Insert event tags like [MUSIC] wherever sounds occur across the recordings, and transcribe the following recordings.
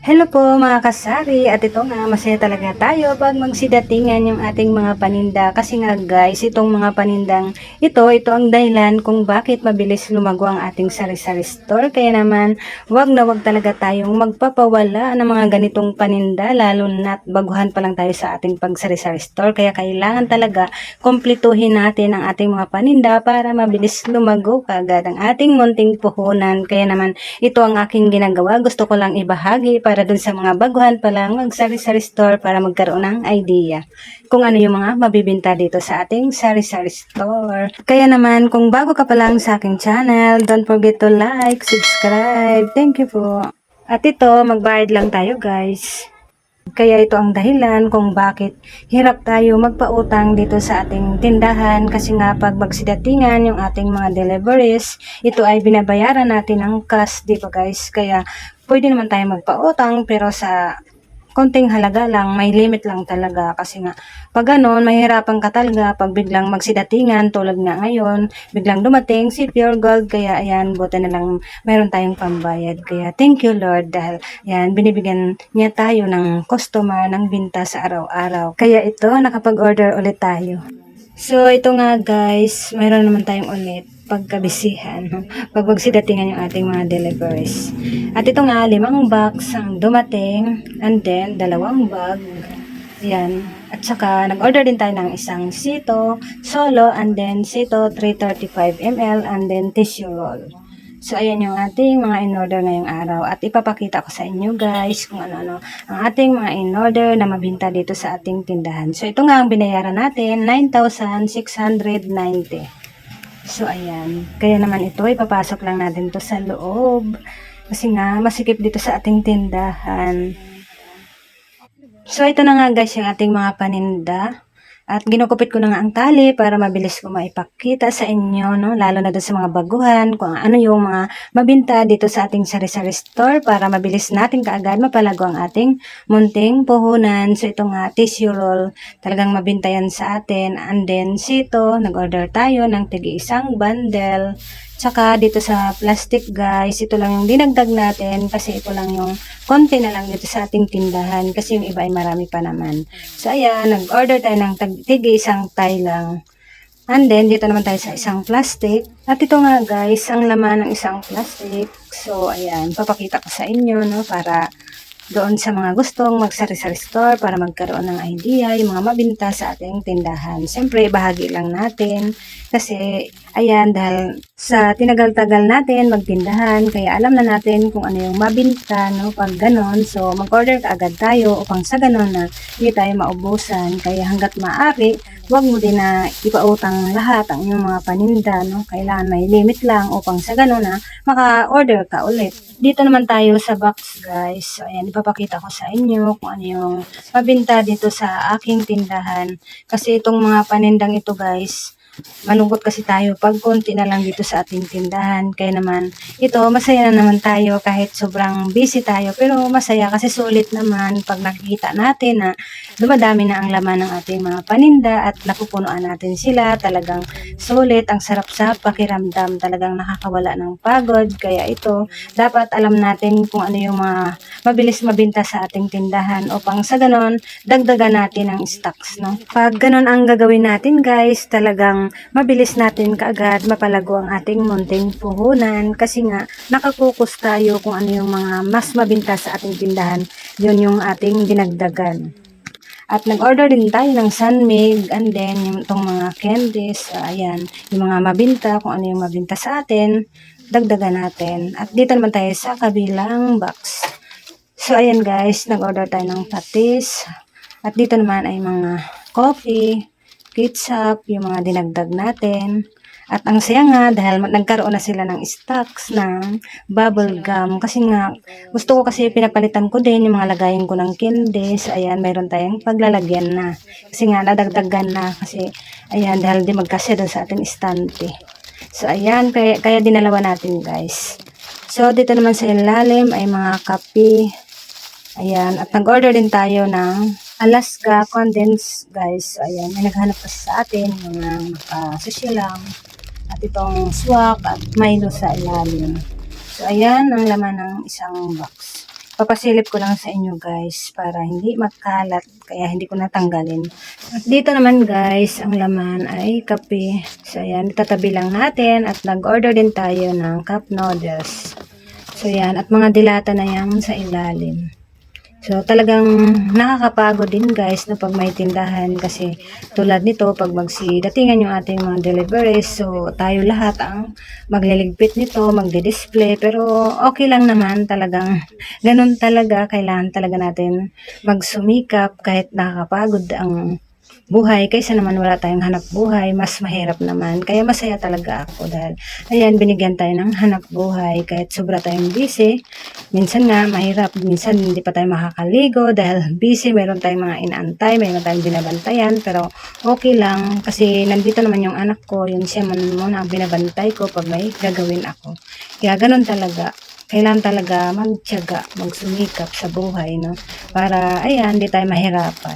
Hello po mga kasari. At ito nga masaya talaga tayo pag magsidatingan yung ating mga paninda. Kasi nga guys itong mga panindang ito ito ang dahilan kung bakit mabilis lumago ang ating sari-sari store. Kaya naman wag na wag talaga tayong magpapawala ng mga ganitong paninda lalo na't baguhan pa lang tayo sa ating pagsari-sari store. Kaya kailangan talaga kumpletuhin natin ang ating mga paninda para mabilis lumago kagad ang ating munting puhunan. Kaya naman ito ang aking ginagawa. Gusto ko lang ibahagi para dun sa mga baguhan pa lang mag sari-sari store para magkaroon ng idea kung ano yung mga mabibinta dito sa ating sari-sari store. Kaya naman, kung bago ka pa lang sa aking channel, don't forget to like, subscribe. Thank you po. At ito, magbayad lang tayo guys. Kaya ito ang dahilan kung bakit hirap tayo magpautang dito sa ating tindahan kasi nga pag magsidatingan yung ating mga deliveries, ito ay binabayaran natin ng cash, di ba guys? Kaya pwede naman tayo magpautang pero sa konting halaga lang, may limit lang talaga kasi nga pag ganon, mahirapan ka talaga pag biglang magsidatingan tulad nga ngayon, biglang dumating si Pure Gold kaya ayan, buti na lang mayroon tayong pambayad. Kaya thank you Lord dahil ayan, binibigyan niya tayo ng customer ng binta sa araw-araw. Kaya ito, nakapag-order ulit tayo. So, ito nga guys, mayroon naman tayong ulit pagkabisihan pag magsidatingan yung ating mga deliveries. At ito nga, limang box ang dumating and then dalawang bag. Yan. At saka, nag-order din tayo ng isang sito, solo, and then sito 335 ml, and then tissue roll. So, ayan yung ating mga in-order ngayong araw. At ipapakita ko sa inyo guys kung ano-ano ang ating mga in-order na mabinta dito sa ating tindahan. So, ito nga ang binayaran natin, 9,690. So, ayan. Kaya naman ito, ipapasok lang natin to sa loob. Kasi nga, masikip dito sa ating tindahan. So, ito na nga guys yung ating mga paninda. At ginukupit ko na nga ang tali para mabilis ko maipakita sa inyo, no? lalo na doon sa mga baguhan, kung ano yung mga mabinta dito sa ating sari-sari store para mabilis natin kaagad mapalago ang ating munting puhunan. So ito nga, tissue roll, talagang mabinta yan sa atin. And then, sito, nag-order tayo ng tigi isang bundle. Tsaka dito sa plastic guys, ito lang yung dinagdag natin kasi ito lang yung konti na lang dito sa ating tindahan kasi yung iba ay marami pa naman. So ayan, nag-order tayo ng tigi isang tie lang. And then, dito naman tayo sa isang plastic. At ito nga guys, ang laman ng isang plastic. So, ayan, papakita ko sa inyo, no, para doon sa mga gustong magsari-sari store para magkaroon ng idea, yung mga mabinta sa ating tindahan. Siyempre, bahagi lang natin kasi, ayan, dahil sa tinagal-tagal natin magtindahan, kaya alam na natin kung ano yung mabinta, no, pag ganon. So, mag-order ka agad tayo upang sa ganon na hindi tayo maubusan. Kaya hanggat maaari, huwag mo din na ipautang lahat ang iyong mga paninda, no? Kailangan may limit lang upang sa ganon na maka-order ka ulit. Dito naman tayo sa box, guys. So, ayan, ipapakita ko sa inyo kung ano yung mabinta dito sa aking tindahan. Kasi itong mga panindang ito, guys, malungkot kasi tayo pag konti na lang dito sa ating tindahan. Kaya naman, ito, masaya na naman tayo kahit sobrang busy tayo. Pero masaya kasi sulit naman pag nakikita natin na dumadami na ang laman ng ating mga paninda at napupunuan natin sila. Talagang sulit, ang sarap sa pakiramdam. Talagang nakakawala ng pagod. Kaya ito, dapat alam natin kung ano yung mga mabilis mabinta sa ating tindahan upang sa ganon, dagdagan natin ang stocks. No? Pag ganon ang gagawin natin guys, talagang mabilis natin kaagad mapalago ang ating munting puhunan kasi nga nakakukus tayo kung ano yung mga mas mabinta sa ating tindahan. Yun yung ating dinagdagan. At nag-order din tayo ng sunmig and then yung itong mga candies, uh, ayan, yung mga mabinta, kung ano yung mabinta sa atin, dagdagan natin. At dito naman tayo sa kabilang box. So, ayan guys, nag-order tayo ng patis. At dito naman ay mga coffee, ketchup, yung mga dinagdag natin. At ang saya nga dahil nagkaroon na sila ng stocks ng bubble gum. Kasi nga, gusto ko kasi pinapalitan ko din yung mga lagayan ko ng candies. Ayan, mayroon tayong paglalagyan na. Kasi nga, nadagdagan na. Kasi, ayan, dahil di magkasya sa ating istante. So, ayan, kaya, kaya dinalawa natin guys. So, dito naman sa ilalim ay mga kape. Ayan, at nag-order din tayo ng Alaska Condensed, guys. Ayan, may naghanap kasi sa atin, mga nakasosyo lang. At itong swak at Milo sa ilalim. So, ayan ang laman ng isang box. papasilip ko lang sa inyo guys para hindi magkalat kaya hindi ko natanggalin. At dito naman guys, ang laman ay kape. So ayan, itatabi lang natin at nag-order din tayo ng cup noodles. So yan, at mga dilata na yan sa ilalim. So talagang nakakapagod din guys no pag may tindahan. Kasi tulad nito pag magsidatingan yung ating mga deliveries so tayo lahat ang magliligpit nito, magdi-display. Pero okay lang naman talagang ganun talaga. Kailangan talaga natin magsumikap kahit nakakapagod ang buhay kaysa naman wala tayong hanap buhay mas mahirap naman kaya masaya talaga ako dahil ayan binigyan tayo ng hanap buhay kahit sobra tayong busy minsan nga mahirap minsan hindi pa tayo makakaligo dahil busy meron tayong mga inaantay meron tayong binabantayan pero okay lang kasi nandito naman yung anak ko yun siya man muna ang binabantay ko pag may gagawin ako kaya ganun talaga kailangan talaga magtiyaga, magsumikap sa buhay, no? Para, ayan, di tayo mahirapan.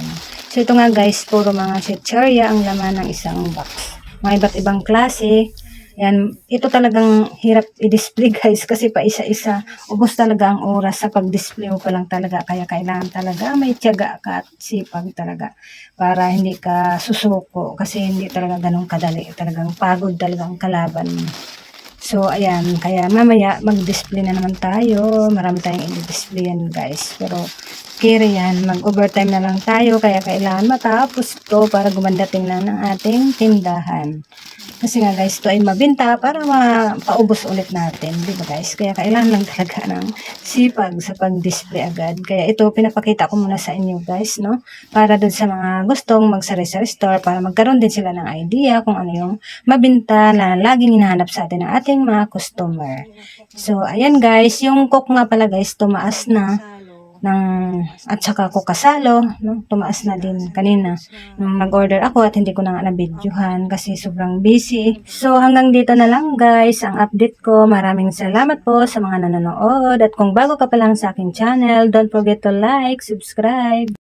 So, ito nga guys, puro mga chicharia ang laman ng isang box. Mga iba't ibang klase. Yan, ito talagang hirap i-display [LAUGHS] guys kasi pa isa-isa. Ubus talaga ang oras sa pag-display mo pa lang talaga. Kaya kailangan talaga may tiyaga ka at sipag talaga para hindi ka susuko kasi hindi talaga ganun kadali. Talagang pagod talaga ang kalaban mo. So, ayan. Kaya mamaya mag-display na naman tayo. Marami tayong i-display yan guys. Pero, kira yan. Mag-overtime na lang tayo. Kaya kailangan matapos to para gumanda tingnan ng ating tindahan. Kasi nga guys, ito ay mabinta para mapaubos ulit natin. Di ba guys? Kaya kailangan lang talaga ng sipag sa pag-display agad. Kaya ito, pinapakita ko muna sa inyo guys, no? Para dun sa mga gustong magsari-sari store para magkaroon din sila ng idea kung ano yung mabinta na laging hinahanap sa atin ng ating mga customer. So, ayan guys, yung cook nga pala guys, tumaas na ng at saka ko kasalo, no? tumaas na din kanina nung nag-order ako at hindi ko na nga na-videohan kasi sobrang busy. So hanggang dito na lang guys ang update ko. Maraming salamat po sa mga nanonood at kung bago ka pa lang sa aking channel, don't forget to like, subscribe.